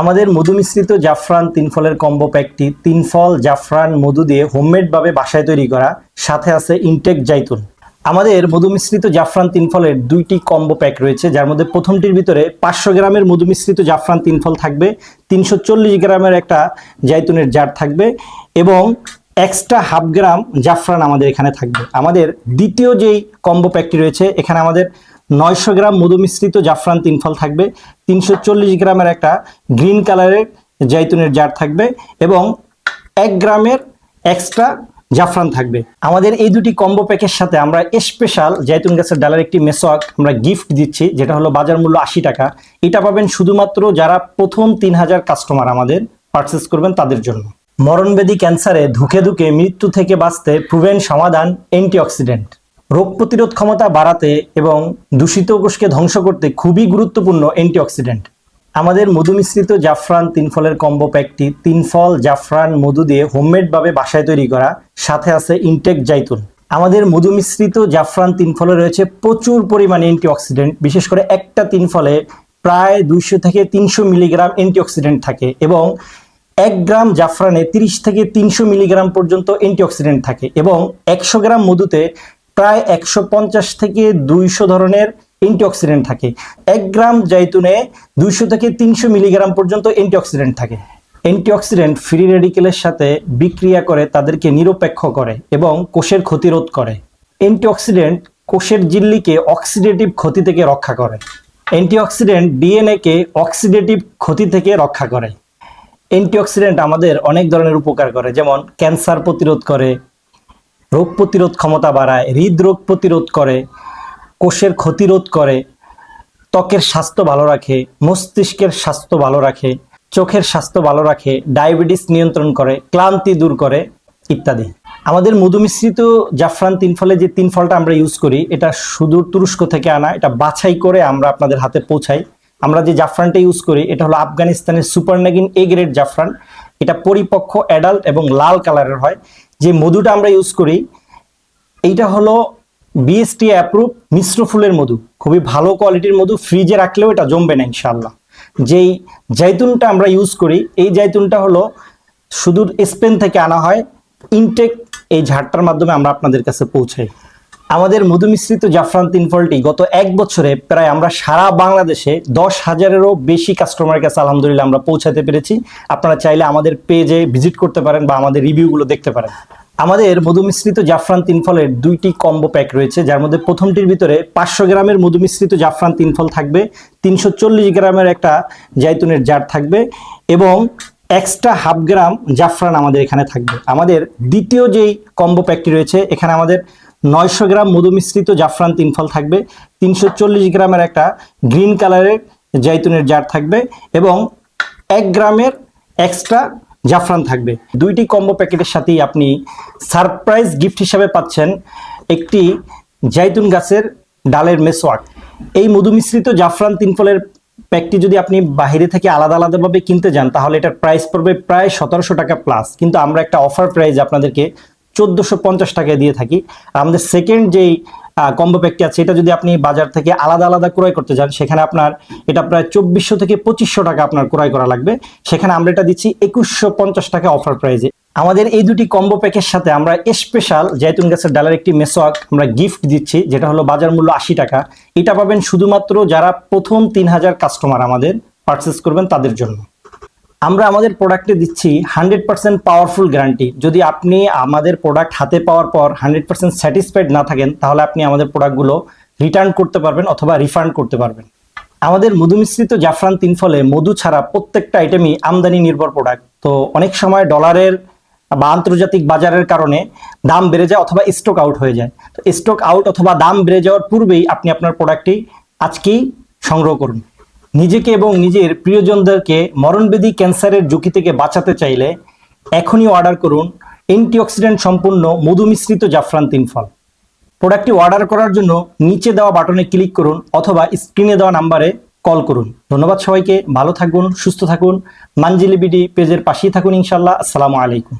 আমাদের মধু মিশ্রিত জাফরান তিন ফলের কম্বো প্যাকটি তিন ফল জাফরান মধু দিয়ে হোমমেড ভাবে বাসায় তৈরি করা। সাথে আছে ইনটেক জাইতুন আমাদের মধু মিশ্রিত জাফরান তিন ফলের দুইটি কম্বো প্যাক রয়েছে, যার মধ্যে প্রথমটির ভিতরে পাঁচশো গ্রামের মধু মিশ্রিত জাফরান তিন ফল থাকবে, তিনশো চল্লিশ গ্রামের একটা জাইতুনের জার থাকবে এবং এক্সট্রা হাফ গ্রাম জাফরান আমাদের এখানে থাকবে। আমাদের দ্বিতীয় যেই কম্বো প্যাকটি রয়েছে, এখানে আমাদের নয়শো গ্রাম মধু মিশ্রিত জাফরান তিন ফল থাকবে, তিনশো চল্লিশ গ্রামের একটা গ্রিন কালারের জাইতুনের জার থাকবে এবং এক গ্রামের এক্সট্রা জাফরান থাকবে। আমাদের এই দুটি কম্বো প্যাকের সাথে আমরা স্পেশাল জাইতুন গাছের ডালের একটি মেসোয়াক আমরা গিফট দিচ্ছি, যেটা হলো বাজার মূল্য আশি টাকা। এটা পাবেন শুধুমাত্র যারা প্রথম তিন হাজার কাস্টমার আমাদের পারচেস করবেন তাদের জন্য। মরণবেদী ক্যান্সারে ধুকে ধুকে মৃত্যু থেকে বাঁচতে প্রুভেন সমাধান অ্যান্টিঅক্সিডেন্ট রোগ প্রতিরোধ ক্ষমতা বাড়াতে এবং দূষিত কোষকে ধ্বংস করতে খুবই গুরুত্বপূর্ণ অ্যান্টিঅক্সিডেন্ট। আমাদের মধু মিশ্রিত জাফরান তিন ফলের কম্বো প্যাকটি তিন ফল জাফরান মধু দিয়ে হোমমেড ভাবে বাসায় তৈরি করা, সাথে আছে ইনটেক জাইতুন। আমাদের মধু মিশ্রিত জাফরান তিন ফলে রয়েছে প্রচুর পরিমাণে অ্যান্টিঅক্সিডেন্ট, বিশেষ করে একটা তিন ফলে প্রায় দুইশো থেকে তিনশো মিলিগ্রাম অ্যান্টিঅক্সিডেন্ট থাকে এবং এক গ্রাম জাফরানে তিরিশ থেকে তিনশো মিলিগ্রাম পর্যন্ত অ্যান্টিঅক্সিডেন্ট থাকে এবং একশো গ্রাম মধুতে প্রায় একশো পঞ্চাশ থেকে দুইশো ধরনের অ্যান্টিঅক্সিডেন্ট থাকে। এক গ্রাম জাইতুনে দুইশো থেকে তিনশো মিলিগ্রাম পর্যন্ত অ্যান্টিঅক্সিডেন্ট থাকে। অ্যান্টিঅক্সিডেন্ট ফ্রি রেডিকেলের সাথে বিক্রিয়া করে, তাদেরকে নিরপেক্ষ করে এবং কোষের ক্ষতিরোধ করে। অ্যান্টিঅক্সিডেন্ট কোষের ঝিল্লিকে অক্সিডেটিভ ক্ষতি থেকে রক্ষা করে। অ্যান্টিঅক্সিডেন্ট ডিএনএকে অক্সিডেটিভ ক্ষতি থেকে রক্ষা করে। অ্যান্টিঅক্সিডেন্ট আমাদের অনেক ধরনের উপকার করে, যেমন ক্যান্সার প্রতিরোধ করে রোগ প্রতিরোধ ক্ষমতা বাড়ায়, হৃদরোগ প্রতিরোধ করে, কোষের ক্ষতিরোধ করে, ত্বকের স্বাস্থ্য ভালো রাখে, মস্তিষ্কের স্বাস্থ্য ভালো রাখে, চোখের স্বাস্থ্য ভালো রাখে, ডায়াবেটিস নিয়ন্ত্রণ করে, ক্লান্তি দূর করে ইত্যাদি। আমাদের মধুমিশ্রিত জাফরান তিন ফলে যে তিন ফলটা আমরা ইউজ করি, এটা সুদূর তুরস্ক থেকে আনা, এটা বাছাই করে আমরা আপনাদের হাতে পৌঁছাই। আমরা যে জাফরানটা ইউজ করি, এটা হলো আফগানিস্তানের সুপারনাগিন এ গ্রেড জাফরান। এটা পরিপক্ক অ্যাডাল্ট এবং লাল কালারের হয়। যে মধুটা আমরা ইউজ করি, এইটা হলো বিএসটি অ্যাপ্রুভ মিশ্র ফুলের মধু। খুবই ভালো কোয়ালিটির মধু ফ্রিজে রাখলেও এটা জমবে না ইনশাল্লাহ যেই জাইতুনটা আমরা ইউজ করি, এই জাইতুনটা হলো সুদূর স্পেন থেকে আনা হয়। ইনটেক এই ঝাড়টার মাধ্যমে আমরা আপনাদের কাছে পৌঁছাই। আমাদের মধু মিশ্রিত জাফরান তিন ফলটি গত এক বছরে প্রায় আমরা সারা বাংলাদেশে দশ হাজারেরও বেশি কাস্টমারের কাছে আলহামদুলিল্লাহ আমরা পৌঁছাতে পেরেছি। আপনারা চাইলে আমাদের পেজে ভিজিট করতে পারেন বা আমাদের রিভিউগুলো দেখতে পারেন। আমাদের মধু মিশ্রিত জাফরান তিন ফলের দুইটি কম্বো প্যাক রয়েছে, যার মধ্যে প্রথমটির ভিতরে পাঁচশো গ্রামের মধু মিশ্রিত জাফরান তিন ফল থাকবে, তিনশো চল্লিশ গ্রামের একটা জাইতুনের জার থাকবে এবং এক্সট্রা হাফ গ্রাম জাফরান আমাদের এখানে থাকবে। আমাদের দ্বিতীয় যেই কম্বো প্যাকটি রয়েছে, এখানে আমাদের নয়শো গ্রাম মধু মিশ্রিত জাফরান তিন ফল থাকবে, তিনশো চল্লিশ গ্রামের একটা গ্রিন কালারের জাইতুনের জার থাকবে এবং এক গ্রামের এক্সট্রা জাফরান থাকবে। দুইটি কম্বো প্যাকেটের সাথেই আপনি সারপ্রাইজ গিফট হিসাবে পাচ্ছেন একটি জাইতুন গাছের ডালের মেসওয়াক এই মধু মিশ্রিত জাফরান তিন ফলের প্যাকটি যদি আপনি বাইরে থেকে আলাদা আলাদাভাবে কিনতে যান, তাহলে এটার প্রাইস পড়বে প্রায় সতেরোশো টাকা প্লাস কিন্তু আমরা একটা অফার প্রাইস আপনাদেরকে চোদ্দোশো পঞ্চাশ টাকায় দিয়ে থাকি। আর আমাদের সেকেন্ড যেই কম্বো প্যাকটি আছে, এটা যদি আপনি বাজার থেকে আলাদা আলাদা ক্রয় করতে যান, সেখানে আপনার এটা প্রায় চব্বিশশো থেকে পঁচিশশো টাকা আপনার ক্রয় করা লাগবে। সেখানে আমরা এটা দিচ্ছি একুশশো পঞ্চাশ টাকা অফার প্রাইজে আমাদের এই দুটি কম্বো প্যাকের সাথে আমরা স্পেশাল জৈতুন গাছের ডালের একটি মেসোয়াক আমরা গিফট দিচ্ছি, যেটা হলো বাজার মূল্য আশি টাকা। এটা পাবেন শুধুমাত্র যারা প্রথম তিন হাজার কাস্টমার আমাদের পারচেস করবেন তাদের জন্য। আমরা আমাদের প্রোডাক্টে দিচ্ছি হান্ড্রেড পার্সেন্ট পাওয়ারফুল গ্যারান্টি যদি আপনি আমাদের প্রোডাক্ট হাতে পাওয়ার পর হান্ড্রেড পার্সেন্ট স্যাটিসফাইড না থাকেন, তাহলে আপনি আমাদের প্রোডাক্টগুলো রিটার্ন করতে পারবেন অথবা রিফান্ড করতে পারবেন। আমাদের মধু মিশ্রিত জাফরান তিন ফলে মধু ছাড়া প্রত্যেকটা আইটেমই আমদানি নির্ভর প্রোডাক্ট তো অনেক সময় ডলারের বা আন্তর্জাতিক বাজারের কারণে দাম বেড়ে যায় অথবা স্টক আউট হয়ে যায়। তো স্টক আউট অথবা দাম বেড়ে যাওয়ার পূর্বেই আপনি আপনার প্রোডাক্টটি আজকেই সংগ্রহ করুন। নিজেকে এবং নিজের প্রিয়জনদেরকে মরণবেদী ক্যান্সারের ঝুঁকি থেকে বাঁচাতে চাইলে এখনই অর্ডার করুন অ্যান্টিঅক্সিডেন্ট সম্পূর্ণ মধু মিশ্রিত জাফরান তিন ফল। প্রোডাক্টটি অর্ডার করার জন্য নিচে দেওয়া বাটনে ক্লিক করুন অথবা স্ক্রিনে দেওয়া নাম্বারে কল করুন। ধন্যবাদ সবাইকে, ভালো থাকুন, সুস্থ থাকুন মানজিলি বিডি পেজের পাশেই থাকুন ইনশাল্লাহ আসসালামু আলাইকুম।